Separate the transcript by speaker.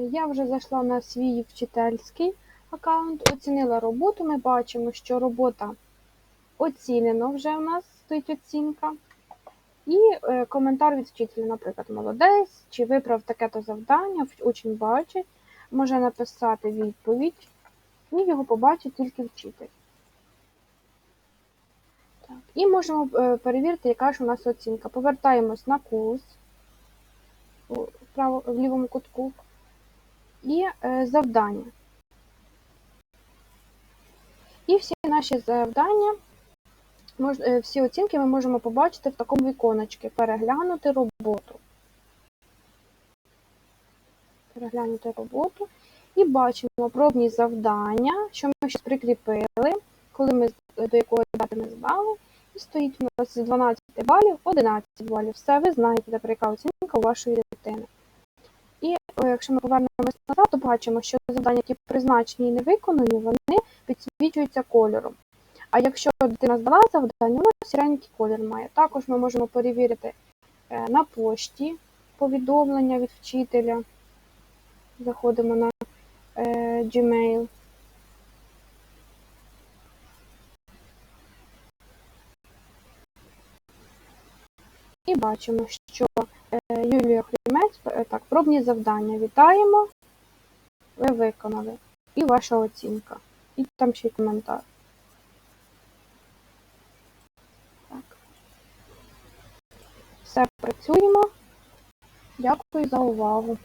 Speaker 1: Я вже зайшла на свій вчительський аккаунт, оцінила роботу. Ми бачимо, що робота оцінена вже у нас стоїть оцінка. І е, коментар від вчителя, наприклад, молодець, чи виправ таке-то завдання, учень бачить, може написати відповідь, і його побачить тільки вчитель. Так. І можемо е, перевірити, яка ж у нас оцінка. Повертаємось на курс в лівому кутку і е, завдання. І всі наші завдання, е, всі оцінки ми можемо побачити в такому віконечку переглянути роботу. Переглянути роботу. І бачимо пробні завдання, що ми щось прикріпили, коли ми до якої дати ми здали. І стоїть у нас з 12 балів 11 балів. Все, ви знаєте, яка оцінка у вашої дитини. Якщо ми повернемось назад, то бачимо, що завдання, які призначені і не виконані, вони підсвічуються кольором. А якщо дитина здала завдання, воно сіренький колір має. Також ми можемо перевірити е, на пошті повідомлення від вчителя. Заходимо на е, Gmail. І бачимо, що е, так, пробні завдання. Вітаємо. Ви виконали. І ваша оцінка. І там ще й коментар. Так. Все, працюємо. Дякую за увагу.